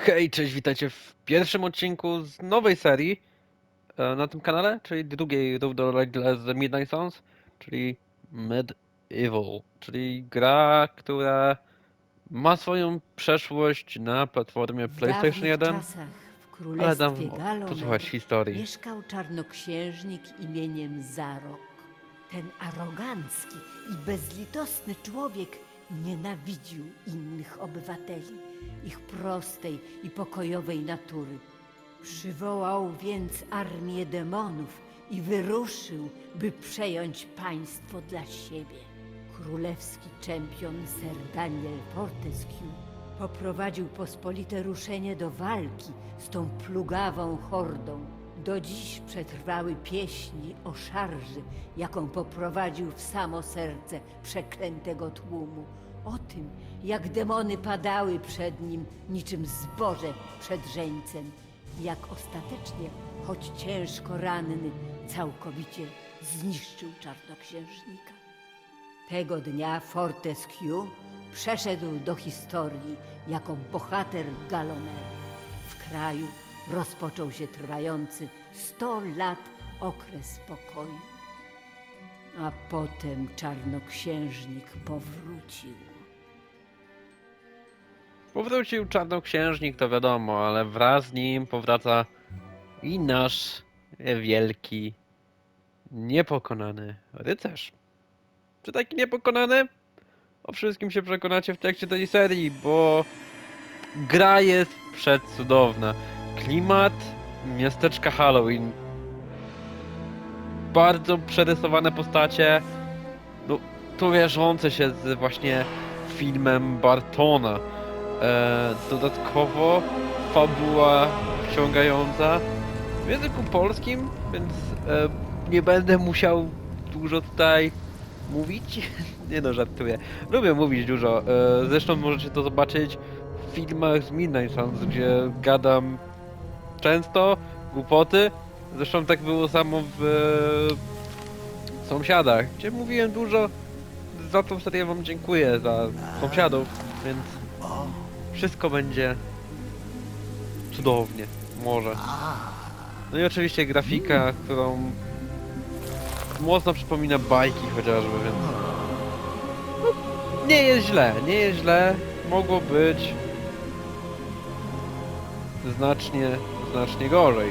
Hej, cześć, witajcie w pierwszym odcinku z nowej serii e, na tym kanale, czyli drugiej równolegle z Midnight Suns, czyli Medieval, czyli gra, która ma swoją przeszłość na platformie PlayStation dawnych 1, czasach w ale dam posłuchać historii. mieszkał czarnoksiężnik imieniem Zarok. Ten arogancki i bezlitosny człowiek nienawidził innych obywateli, ich prostej i pokojowej natury. Przywołał więc armię demonów i wyruszył, by przejąć państwo dla siebie. Królewski czempion Sir Daniel Fortescue poprowadził pospolite ruszenie do walki z tą plugawą hordą. Do dziś przetrwały pieśni o szarży, jaką poprowadził w samo serce przeklętego tłumu. O tym, jak demony padały przed nim niczym zboże przed żeńcem. Jak ostatecznie, choć ciężko ranny, całkowicie zniszczył czarnoksiężnika. Tego dnia Fortescue przeszedł do historii jako bohater Galomer. W kraju rozpoczął się trwający 100 lat okres pokoju. A potem czarnoksiężnik powrócił. Powrócił Czarnoksiężnik, to wiadomo, ale wraz z nim powraca i nasz wielki, niepokonany rycerz. Czy taki niepokonany? O wszystkim się przekonacie w trakcie tej serii, bo gra jest przecudowna. Klimat miasteczka Halloween. Bardzo przerysowane postacie. No, to wierzące się z właśnie filmem Bartona. E, dodatkowo fabuła wciągająca w języku polskim, więc e, nie będę musiał dużo tutaj mówić. nie no, żartuję. Lubię mówić dużo. E, zresztą możecie to zobaczyć w filmach z Midnight Suns, gdzie gadam często, głupoty. Zresztą tak było samo w e, Sąsiadach, gdzie mówiłem dużo. Za tą serię wam dziękuję, za sąsiadów, więc wszystko będzie cudownie, może. No i oczywiście grafika, którą mocno przypomina bajki chociażby, więc no, nie jest źle, nie jest źle. Mogło być znacznie, znacznie gorzej.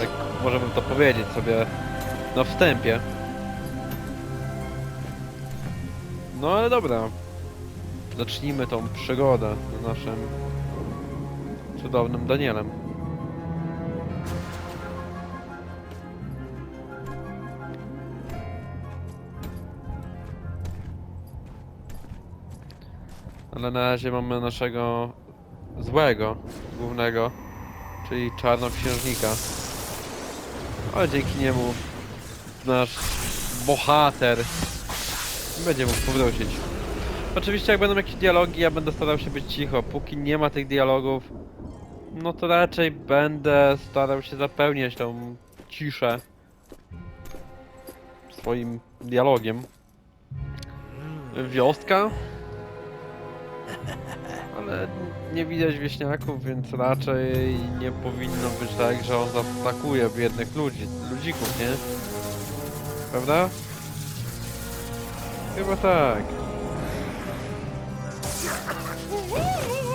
Tak możemy to powiedzieć sobie na wstępie. No ale dobra, zacznijmy tą przygodę z naszym cudownym Danielem. Ale na razie mamy naszego złego, głównego, czyli czarnoksiężnika. Ale dzięki niemu nasz bohater będzie mógł powrócić. Oczywiście jak będą jakieś dialogi, ja będę starał się być cicho. Póki nie ma tych dialogów, no to raczej będę starał się zapełniać tą ciszę swoim dialogiem. Wioska? Ale nie widać wieśniaków, więc raczej nie powinno być tak, że on zaatakuje biednych ludzi, ludzików, nie? Prawda? Chyba tak.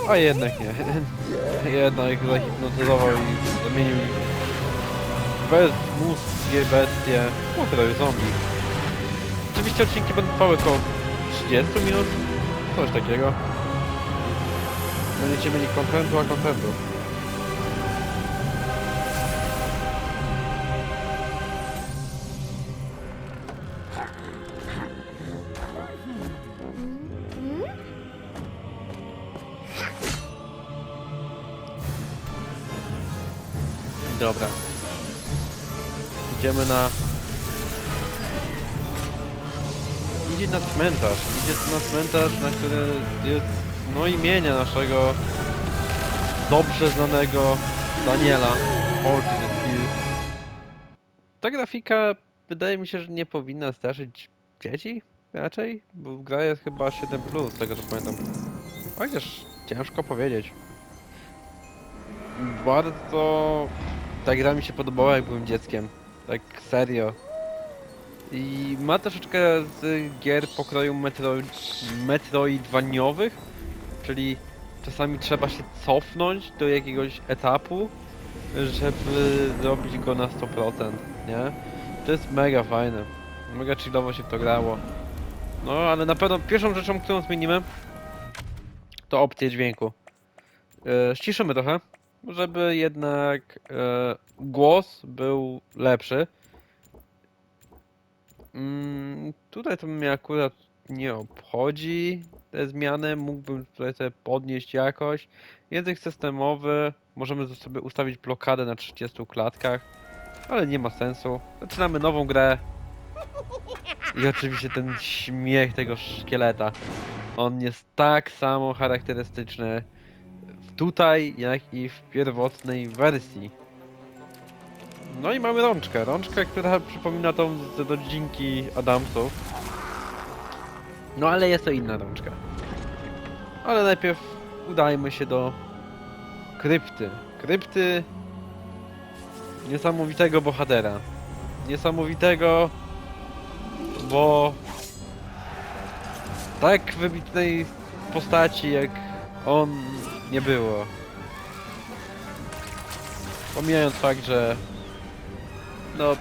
A jednak nie. Jednak zahipnotyzował i zamienił ich w bezmózgie bestie. No prawie zombie. Oczywiście odcinki będą trwały około 30 minut. Coś takiego. Będziecie mieli kontentu, a kontentu. Dobra. Idziemy na... Idzie na cmentarz. Idzie na cmentarz, na który jest no imienia naszego dobrze znanego Daniela Fortune. Ta grafika wydaje mi się, że nie powinna straszyć dzieci raczej, bo gra jest chyba 7+, z tego co pamiętam. Chociaż ciężko powiedzieć. bardzo... Ta gra mi się podobała jak byłem dzieckiem. Tak serio. I ma troszeczkę z gier pokroju metro... metroidwaniowych, czyli czasami trzeba się cofnąć do jakiegoś etapu, żeby zrobić go na 100%, nie? To jest mega fajne. Mega chillowo się to grało. No, ale na pewno pierwszą rzeczą, którą zmienimy, to opcje dźwięku. E, ściszymy trochę, żeby jednak e, głos był lepszy. Mm, tutaj to mnie akurat nie obchodzi te zmiany, mógłbym tutaj sobie podnieść jakoś. Język systemowy, możemy sobie ustawić blokadę na 30 klatkach, ale nie ma sensu. Zaczynamy nową grę. I oczywiście ten śmiech tego szkieleta. On jest tak samo charakterystyczny tutaj, jak i w pierwotnej wersji. No i mamy rączkę. Rączkę, która przypomina tą z rodzinki Adamsów. No ale jest to inna rączka. Ale najpierw udajmy się do krypty. Krypty niesamowitego bohatera. Niesamowitego, bo tak wybitnej postaci jak on nie było. Pomijając fakt, że no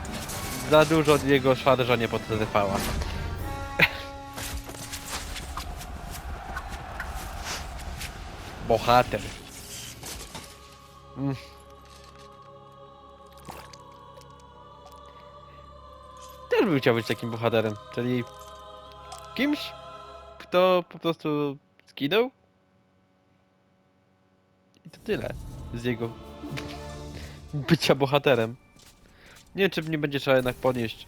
za dużo jego szarża nie potrwała. Bohater. Mm. Też bym chciał być takim bohaterem, czyli kimś, kto po prostu skinął i to tyle z jego bycia bohaterem. Nie wiem, czy nie będzie trzeba jednak podnieść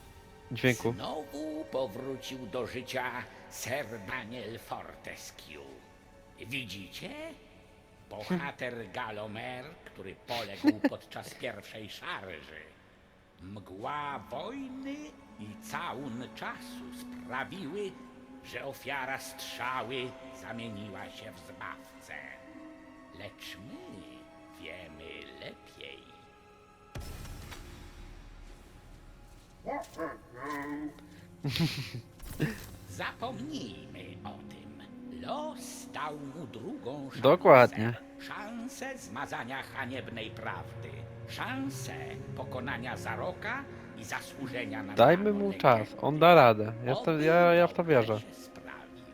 dźwięku. Znowu powrócił do życia Sir Daniel Fortescue. Widzicie? Bohater Galomer, który poległ podczas pierwszej szarży. Mgła wojny i całun czasu sprawiły, że ofiara strzały zamieniła się w zbawcę. Lecz my wiemy lepiej. Zapomnijmy o tym. Los dał mu drugą szansę. Dokładnie. Szansę zmazania haniebnej prawdy. Szansę pokonania Zaroka i zasłużenia na Dajmy mu czas, on da radę. Ja, w to, Oby ja, ja w to dobrze wierzę. się sprawił.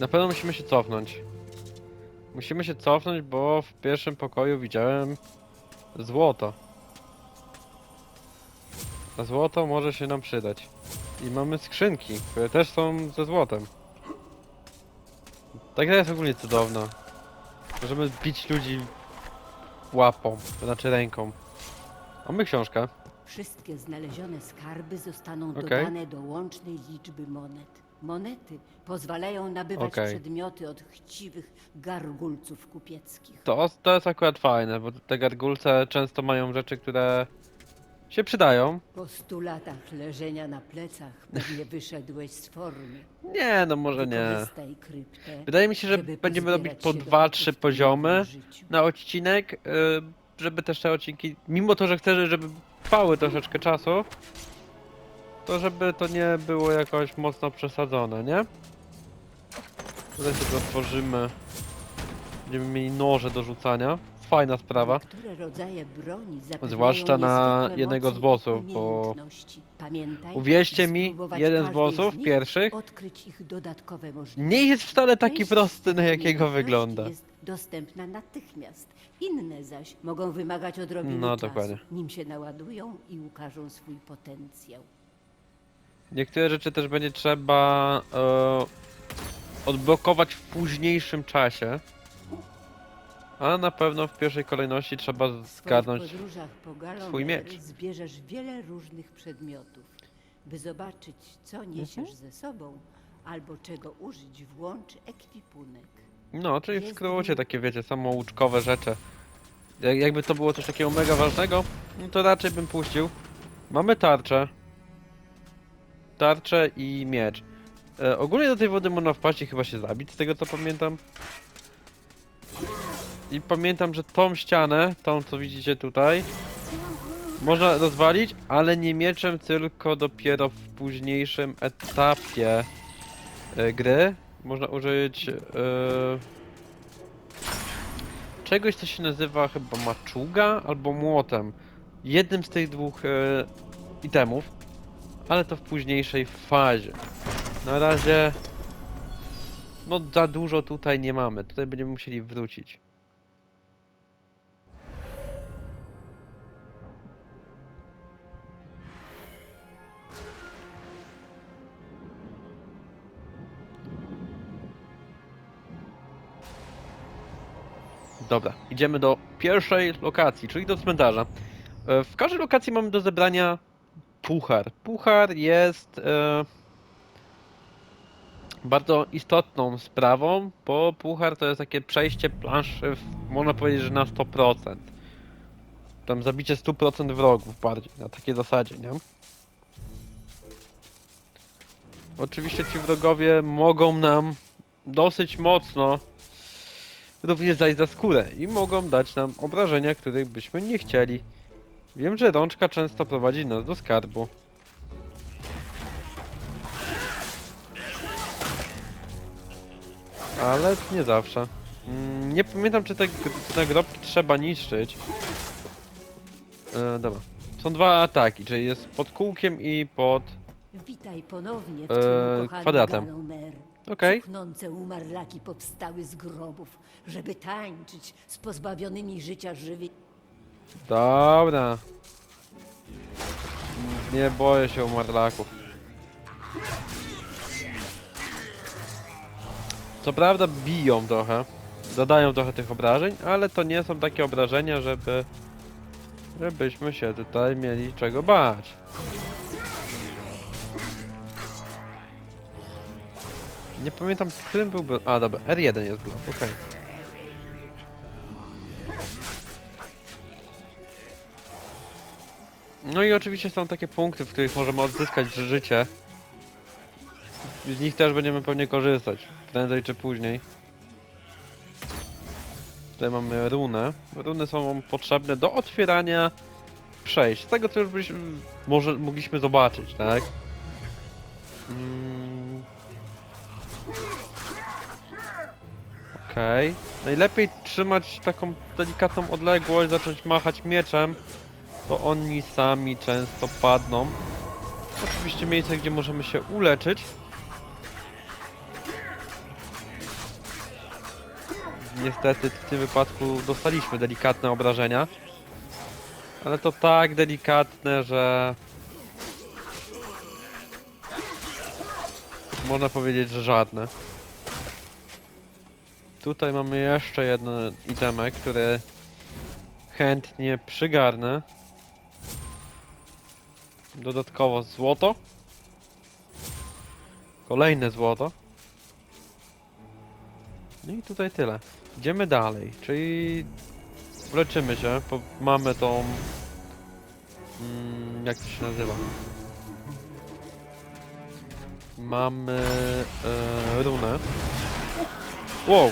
Na pewno musimy się cofnąć. Musimy się cofnąć, bo w pierwszym pokoju widziałem złoto. A złoto może się nam przydać. I mamy skrzynki, które też są ze złotem. Ta gra jest ogólnie cudowna. Możemy bić ludzi łapą, to znaczy ręką. Mamy książkę. Wszystkie znalezione skarby zostaną Okej. dodane do łącznej liczby monet. Monety pozwalają nabywać Okej. przedmioty od chciwych gargulców kupieckich. To, to jest akurat fajne, bo te gargulce często mają rzeczy, które się przydają. Po stu latach leżenia na plecach pewnie wyszedłeś z formy. Nie, no może nie. Wykorzystaj kryptę, Wydaje mi się, że żeby będziemy robić pozbierać po się 2-3 dodatków w poziomy nowym życiu. na odcinek, y, żeby też te odcinki, mimo to, że chcę, żeby trwały troszeczkę czasu, to żeby to nie było jakoś mocno przesadzone, nie? Tutaj sobie otworzymy. Będziemy mieli noże do rzucania. Fajna sprawa. Niektóre rodzaje broni zapewniają Zwłaszcza na niezwykłe jednego moce z i bossów, bo umiejętności. Pamiętaj, Uwierzcie by mi, spróbować jeden z każdej bossów nich, pierwszych odkryć ich dodatkowe możliwości. nie jest wcale taki Część prosty, na jakiego umiejętności wygląda. Jest dostępna natychmiast. Inne zaś mogą wymagać odrobiny No, czasu, dokładnie. nim się naładują i ukażą swój potencjał. Niektóre rzeczy też będzie trzeba e, odblokować w późniejszym czasie. A na pewno w pierwszej kolejności trzeba W swoich zgadnąć. podróżach po Galomer swój miecz. zbierzesz wiele różnych przedmiotów. By zobaczyć, co niesiesz Mhm. ze sobą, albo czego użyć, włącz ekwipunek. No, czyli w Jest skrócie takie wiecie, samouczkowe rzeczy. Jak, jakby to było coś takiego mega ważnego, no to raczej bym puścił. Mamy tarczę. Tarczę i miecz. E, ogólnie do tej wody można wpaść i chyba się zabić, z tego co pamiętam. I pamiętam, że tą ścianę, tą co widzicie tutaj, można rozwalić, ale nie mieczem, tylko dopiero w późniejszym etapie e, gry. Można użyć e, czegoś, co się nazywa chyba maczuga albo młotem. Jednym z tych dwóch e, itemów, ale to w późniejszej fazie. Na razie no za dużo tutaj nie mamy. Tutaj będziemy musieli wrócić. Dobra, idziemy do pierwszej lokacji, czyli do cmentarza. E, W każdej lokacji mamy do zebrania puchar. Puchar jest e, bardzo istotną sprawą, bo puchar to jest takie przejście planszy, w, można powiedzieć, że na 100%. Tam zabicie 100% wrogów bardziej, na takiej zasadzie, nie? Oczywiście ci wrogowie mogą nam dosyć mocno również zajść za skórę i mogą dać nam obrażenia, których byśmy nie chcieli. Wiem, że rączka często prowadzi nas do skarbu. Ale nie zawsze. Mm, Nie pamiętam, czy te, te nagrobki trzeba niszczyć. E, dobra. Są dwa ataki, czyli jest pod kółkiem i pod... Witaj ponownie w kochanym kwadratem. Galomer. Okej. Cuchnące umarlaki powstały z grobów, żeby tańczyć z pozbawionymi życia żywi... Dobra. Nie boję się umarlaków. Co prawda biją trochę, zadają trochę tych obrażeń, ale to nie są takie obrażenia, żeby żebyśmy się tutaj mieli czego bać. Nie pamiętam, w którym był... blo- A, dobra, R1 jest blok, okej. No i oczywiście są takie punkty, w których możemy odzyskać życie. Z nich też będziemy pewnie korzystać, prędzej czy później. Tutaj mamy runę. Runy są potrzebne do otwierania przejść. Z tego co już byśmy, może mogliśmy zobaczyć, tak? Mm. Okej. Najlepiej trzymać taką delikatną odległość, zacząć machać mieczem to oni sami często padną. Oczywiście miejsce, gdzie możemy się uleczyć. Niestety w tym wypadku dostaliśmy delikatne obrażenia. Ale to tak delikatne, że... Można powiedzieć, że żadne. Tutaj mamy jeszcze jeden itemek, który chętnie przygarnę. Dodatkowo złoto. Kolejne złoto. No i tutaj tyle. Idziemy dalej, czyli leczymy się, mamy tą... Mm, jak to się nazywa? Mamy e, runę. Wow!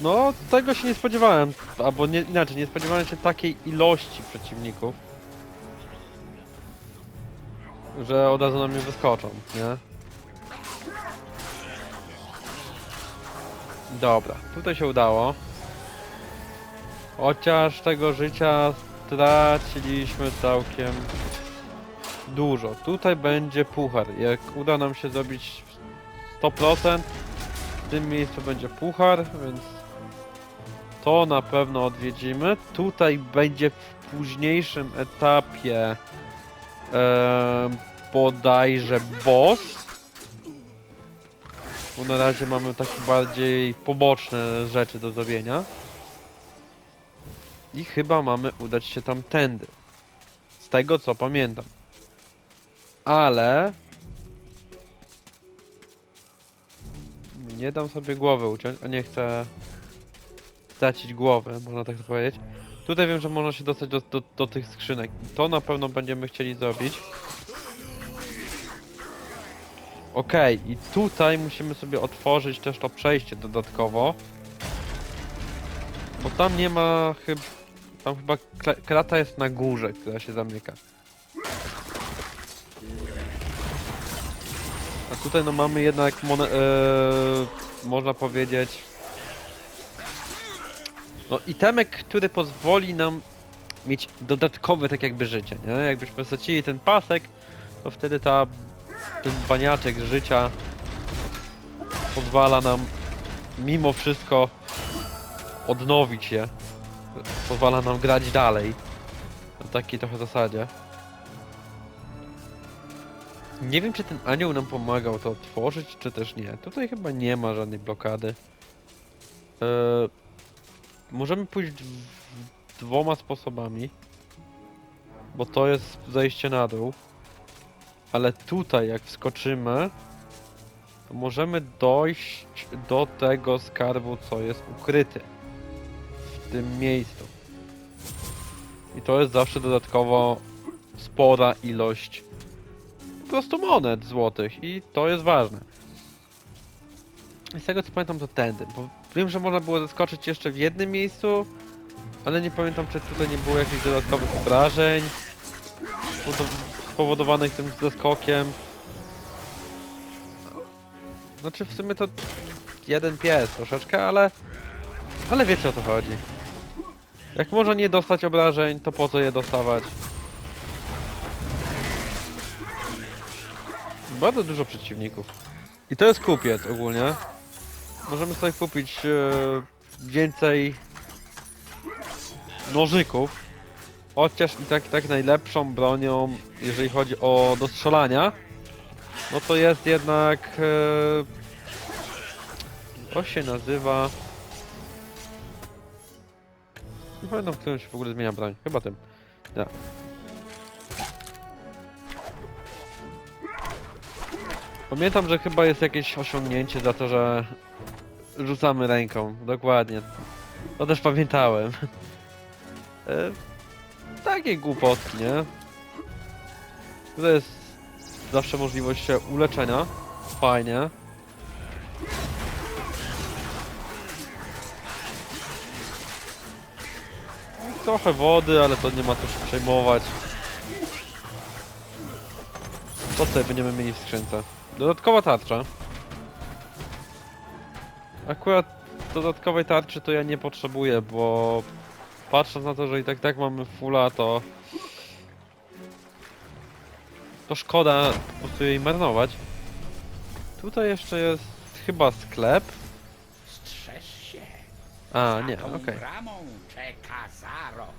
No, tego się nie spodziewałem, albo nie, inaczej, nie spodziewałem się takiej ilości przeciwników. Że od razu na mnie wyskoczą, nie? Dobra, tutaj się udało. Chociaż tego życia straciliśmy całkiem dużo. Tutaj będzie puchar. Jak uda nam się zrobić 100%, w tym miejscu będzie puchar, więc to na pewno odwiedzimy. Tutaj będzie w późniejszym etapie em, bodajże boss. Bo na razie mamy takie bardziej poboczne rzeczy do zrobienia. I chyba mamy udać się tamtędy. Z tego co pamiętam. Ale... Nie dam sobie głowy uciąć, a nie chcę stracić głowy, można tak powiedzieć. Tutaj wiem, że można się dostać do, do, do tych skrzynek. To na pewno będziemy chcieli zrobić. Okej, i tutaj musimy sobie otworzyć też to przejście dodatkowo. Bo tam nie ma chyba... Tam chyba krata jest na górze, która się zamyka. A tutaj no mamy jednak e, można powiedzieć no itemek, który pozwoli nam mieć dodatkowe tak jakby życie, nie? Jakbyśmy stracili ten pasek, to wtedy ta ten baniaczek życia pozwala nam mimo wszystko odnowić je. Pozwala nam grać dalej. Na takiej trochę zasadzie. Nie wiem, czy ten anioł nam pomagał to otworzyć, czy też nie. Tutaj chyba nie ma żadnej blokady. Eee, możemy pójść dwoma sposobami. Bo to jest zejście na dół. Ale tutaj, jak wskoczymy, to możemy dojść do tego skarbu, co jest ukryty w tym miejscu. I to jest zawsze dodatkowo spora ilość po prostu monet złotych i to jest ważne. I z tego co pamiętam to tędy, bo wiem, że można było zaskoczyć jeszcze w jednym miejscu, ale nie pamiętam czy tutaj nie było jakichś dodatkowych obrażeń spowodow- spowodowanych tym zaskokiem. Znaczy w sumie to jeden pies troszeczkę, ale ale wiecie o co chodzi. Jak można nie dostać obrażeń, to po co je dostawać? Bardzo dużo przeciwników. I to jest kupiec ogólnie. Możemy sobie kupić e, więcej nożyków. Chociaż i tak, tak najlepszą bronią, jeżeli chodzi o do strzelania, no to jest jednak... E, to się nazywa... Nie pamiętam, w którym się w ogóle zmienia broń. Chyba tym. Pamiętam, że chyba jest jakieś osiągnięcie za to, że rzucamy ręką. Dokładnie. To też pamiętałem. E, takie głupotki, nie? To jest zawsze możliwość się uleczenia. Fajnie. Trochę wody, ale to nie ma co się przejmować. Co tutaj będziemy mieli w skrzynce? Dodatkowa tarcza. Akurat dodatkowej tarczy to ja nie potrzebuję, bo patrząc na to, że i tak tak mamy fulla, to to szkoda po prostu jej marnować. Tutaj jeszcze jest chyba sklep. Strzeż się. A, nie, okej. bramą czeka Zarok.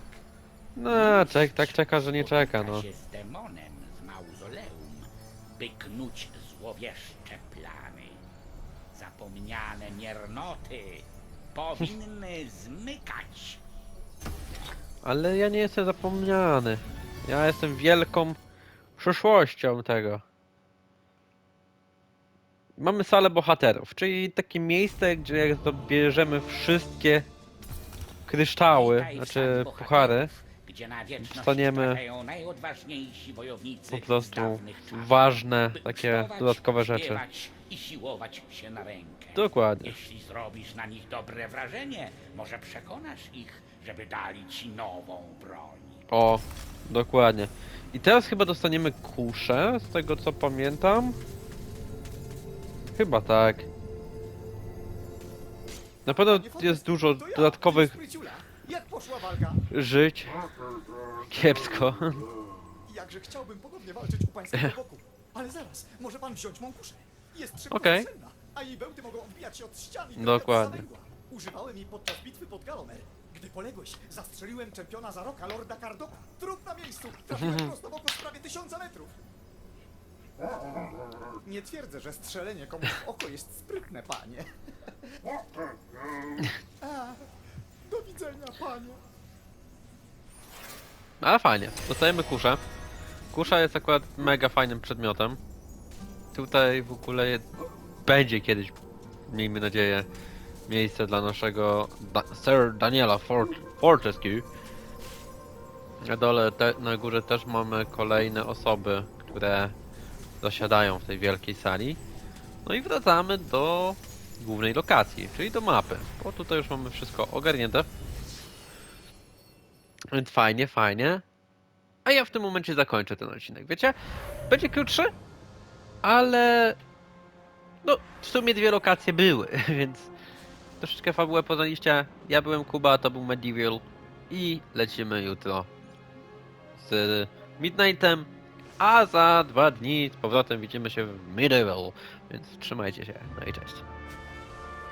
No, czek, tak czeka, że nie czeka, Spotyka no. się z demonem z mauzoleum, by knuć złowieszcze. Zapomniane miernoty powinny zmykać. Ale ja nie jestem zapomniany. Ja jestem wielką przyszłością tego. Mamy salę bohaterów, czyli takie miejsce, gdzie jak zabierzemy wszystkie kryształy, Witaj w znaczy sali puchary, Gdzie na wieczność najodważniejsi wojownicy po prostu z dawnych czasów, ważne, by takie dodatkowe rzeczy. śpiewać I siłować się na rękę. Dokładnie. Jeśli zrobisz na nich dobre wrażenie, może przekonasz ich, żeby dali ci nową broń. O, dokładnie. I teraz chyba dostaniemy kuszę, z tego co pamiętam. Chyba tak. Na pewno jest dużo To ja, dodatkowych Spryciula. Jak poszła walka? żyć. Kiepsko. Jakże chciałbym podobnie walczyć u pańskiego boku. Ale zaraz, może pan wziąć mą kuszę. Jest Okej. a jej bełty mogą odbijać się od ścian i Dokładnie. Używałem jej podczas bitwy pod Galomer. Gdy poległeś, zastrzeliłem czempiona za roka, Lorda Cardona. Trup na miejscu, trafiłem prosto w oko z prawie tysiąca metrów. Nie twierdzę, że strzelenie komuś w oko jest sprytne, panie. A, do widzenia, panie. Ale fajnie. Dostajemy kuszę. Kusza jest akurat mega fajnym przedmiotem. Tutaj w ogóle będzie kiedyś, miejmy nadzieję, miejsce dla naszego da Sir Daniela Fort Fortescue. Na dole, te, na górze też mamy kolejne osoby, które zasiadają w tej wielkiej sali. No i wracamy do głównej lokacji, czyli do mapy, bo tutaj już mamy wszystko ogarnięte. Więc fajnie, fajnie. A ja w tym momencie zakończę ten odcinek, wiecie? Będzie krótszy, ale no w sumie dwie lokacje były, więc troszeczkę fabułę poznaliście. Ja byłem Kuba, to był Medieval i lecimy jutro z Midnightem, a za dwa dni z powrotem widzimy się w Medieval, więc trzymajcie się, no i cześć.